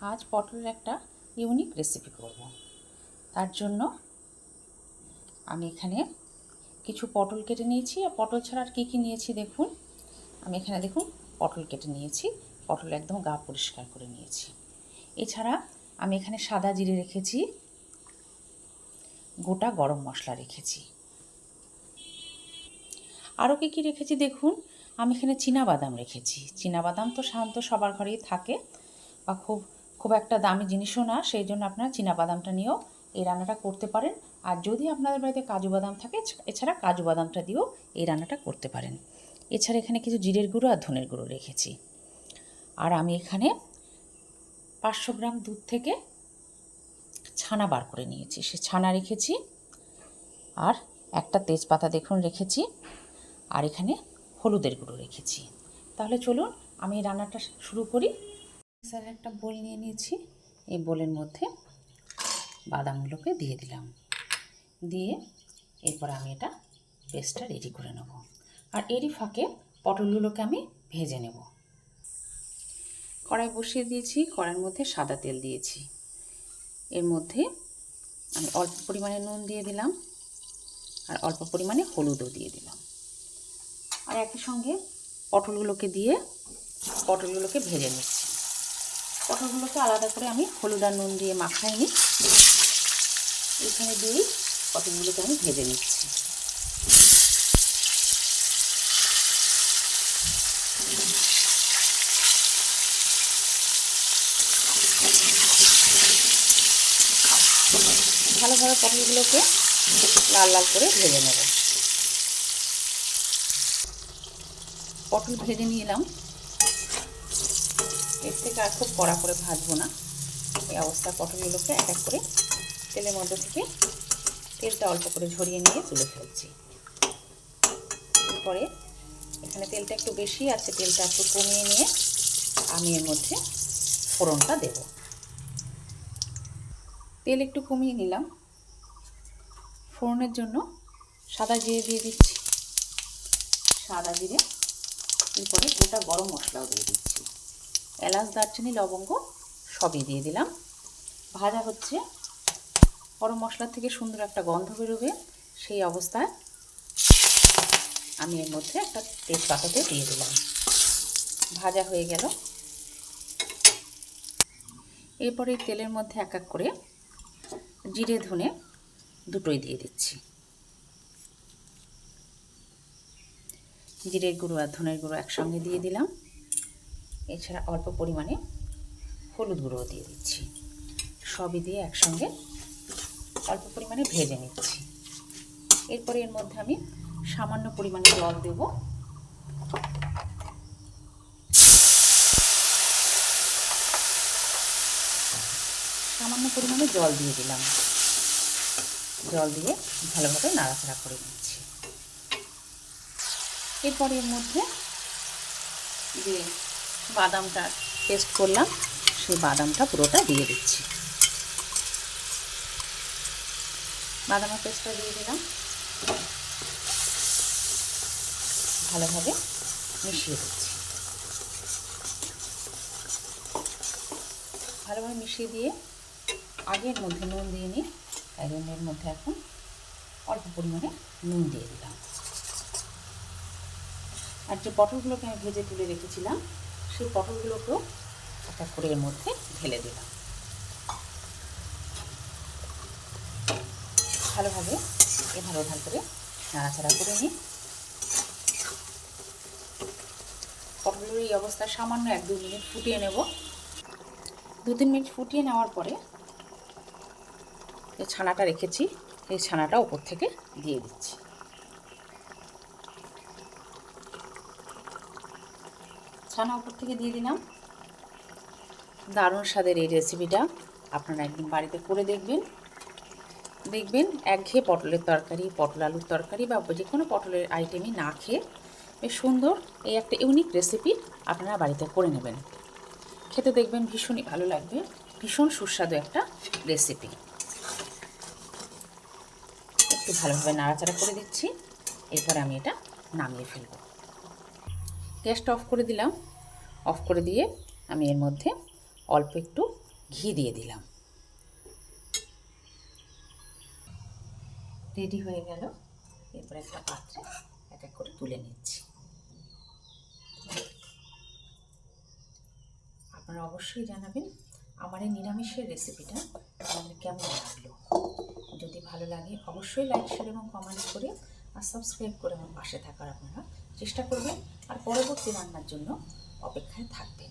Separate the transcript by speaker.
Speaker 1: আজ পটলের একটা ইউনিক রেসিপি করব। তার জন্য আমি এখানে কিছু পটল কেটে নিয়েছি। আর পটল ছাড়া আর কী কী নিয়েছি দেখুন? আমি এখানে দেখুন পটল কেটে নিয়েছি। পটল একদম গা পরিষ্কার করে নিয়েছি। এছাড়া আমি এখানে সাদা জিরে রেখেছি। গোটা গরম মশলা রেখেছি। আরও কী কী রেখেছি দেখুন? আমি এখানে বাদাম রেখেছি। বাদাম তো সাধারণত সবার ঘরেই থাকে বা খুব খুব একটা দামি জিনিসও না, সেই জন্য আপনারা বাদামটা নিয়েও এই রান্নাটা করতে পারেন। আর যদি আপনাদের বাড়িতে কাজু বাদাম থাকে এছাড়া কাজু বাদামটা দিয়েও এই রান্নাটা করতে পারেন। এছাড়া এখানে কিছু জিরের গুঁড়ো আর ধনের গুঁড়ো রেখেছি। আর আমি এখানে পাঁচশো গ্রাম দুধ থেকে ছানা বার করে নিয়েছি। সে ছানা রেখেছি, আর একটা তেজপাতা দেখুন রেখেছি, আর এখানে হলুদের গুঁড়ো রেখেছি। তাহলে চলুন, আমি রান্নাটা শুরু করি। স্যার, একটা বোল নিয়ে নিয়েছি। এই বোলের মধ্যে বাদামগুলোকে দিয়ে দিলাম। দিয়ে এরপর আমি এটা পেস্টটা রেডি করে নেব। আর এরই ফাঁকে পটলগুলোকে আমি ভেজে নেব। কড়াই বসিয়ে দিয়েছি, কড়াইয়ের মধ্যে সাদা তেল দিয়েছি। এর মধ্যে আমি অল্প পরিমাণে নুন দিয়ে দিলাম আর অল্প পরিমাণে হলুদও দিয়ে দিলাম। আর একই সঙ্গে পটলগুলোকে দিয়ে পটলগুলোকে ভেজে নিচ্ছি। পটলগুলোকে আলাদা করে আমি হলুদ আর নুন দিয়ে মাখাইনি। এখানে দিয়েই পটলগুলোকে আমি ভেজে নিচ্ছি। ভালোভাবে পটলগুলোকে লাল লাল করে ভেজে নেব। পটল ভেজে নিয়ে এলাম। এর থেকে আর খুব কড়া করে ভাজবো না। এই অবস্থা পটলগুলোকে এক এক করে তেলের মধ্যে থেকে তেলটা অল্প করে ঝরিয়ে নিয়ে তুলে ফেলছি। এরপরে এখানে তেলটা একটু বেশি আছে তেলটা একটু কমিয়ে নিয়ে আমি এর মধ্যে ফোড়নটা দেব। তেল একটু কমিয়ে নিলাম। ফোড়নের জন্য সাদা জিরে দিয়ে দিচ্ছি। সাদা জিরে এরপরে গোটা গরম মশলাও দিয়ে দিচ্ছি। এলাচ, দারচিনি, লবঙ্গ সবই দিয়ে দিলাম। ভাজা হচ্ছে গরম মশলার থেকে সুন্দর একটা গন্ধ বেরোবে, সেই অবস্থায় আমি এর মধ্যে একটা তেজপাতাতে দিয়ে দিলাম। ভাজা হয়ে গেল। এরপরে তেলের মধ্যে এক এক করে জিরে, ধনে দুটোই দিয়ে দিচ্ছি। জিরের গুঁড়ো আর ধনের গুঁড়ো একসঙ্গে দিয়ে দিলাম। এছাড়া অল্প পরিমাণে হলুদ গুঁড়োও দিয়ে দিচ্ছি। সবই দিয়ে একসঙ্গে অল্প পরিমাণে ভেজে নিচ্ছি। এরপরে এর মধ্যে আমি সামান্য পরিমাণে জল দেব। সামান্য পরিমাণে জল দিয়ে দিলাম। জল দিয়ে ভালোভাবে নাড়াচাড়া করে নিচ্ছি। এরপরে এর মধ্যে যে বাদামটা পেস্ট করলাম, সেই বাদামটা পুরোটা দিয়ে দিচ্ছি। বাদামের পেস্টটা দিয়ে দিলাম। ভালোভাবে মিশিয়ে দিচ্ছি। ভালোভাবে মিশিয়ে দিয়ে আগের মধ্যে নুন দিয়ে নিই। জন্য মধ্যে এখন অল্প পরিমাণে নুন দিয়ে দিলাম। আর যে পটলগুলোকে আমি ভেজে তুলে রেখেছিলাম সেই পটলগুলোকেও একটা করে এর মধ্যে ঢেলে দিলাম। ভালোভাবে এভাবে ওধার করে নাড়াচাড়া করে নিই। পটলের এই অবস্থা সামান্য এক দু মিনিট ফুটিয়ে নেব। দু তিন মিনিট ফুটিয়ে নেওয়ার পরে যে ছানাটা রেখেছি, এই ছানাটা ওপর থেকে দিয়ে দিচ্ছি। ছানা ওপর থেকে দিয়ে দিলাম। দারুণ স্বাদের এই রেসিপিটা আপনারা একদিন বাড়িতে করে দেখবেন। দেখবেন একঘেয়ে পটলের তরকারি, পটল আলুর তরকারি বা যে কোনো পটলের আইটেমই না খেয়ে বেশ সুন্দর এই একটা ইউনিক রেসিপি আপনারা বাড়িতে করে নেবেন। খেতে দেখবেন ভীষণই ভালো লাগবে। ভীষণ সুস্বাদু একটা রেসিপি একটু ভালোভাবে নাড়াচাড়া করে দিচ্ছি। এরপরে আমি এটা নামিয়ে ফেলব। গ্যাসটা অফ করে দিলাম। অফ করে দিয়ে আমি এর মধ্যে অল্প একটু ঘি দিয়ে দিলাম। রেডি হয়ে গেল। এরপর একটা পাত্রে এক এক করে তুলে নিচ্ছি। আপনারা অবশ্যই জানাবেন আমার এই নিরামিষের রেসিপিটা আপনাদের কেমন লাগল। যদি ভালো লাগে অবশ্যই লাইক, শেয়ার এবং কমেন্ট করে আর সাবস্ক্রাইব করে আমার পাশে থাকার আপনারা চেষ্টা করবেন। আর পরবর্তী রান্নার জন্য অপেক্ষায় থাকবেন।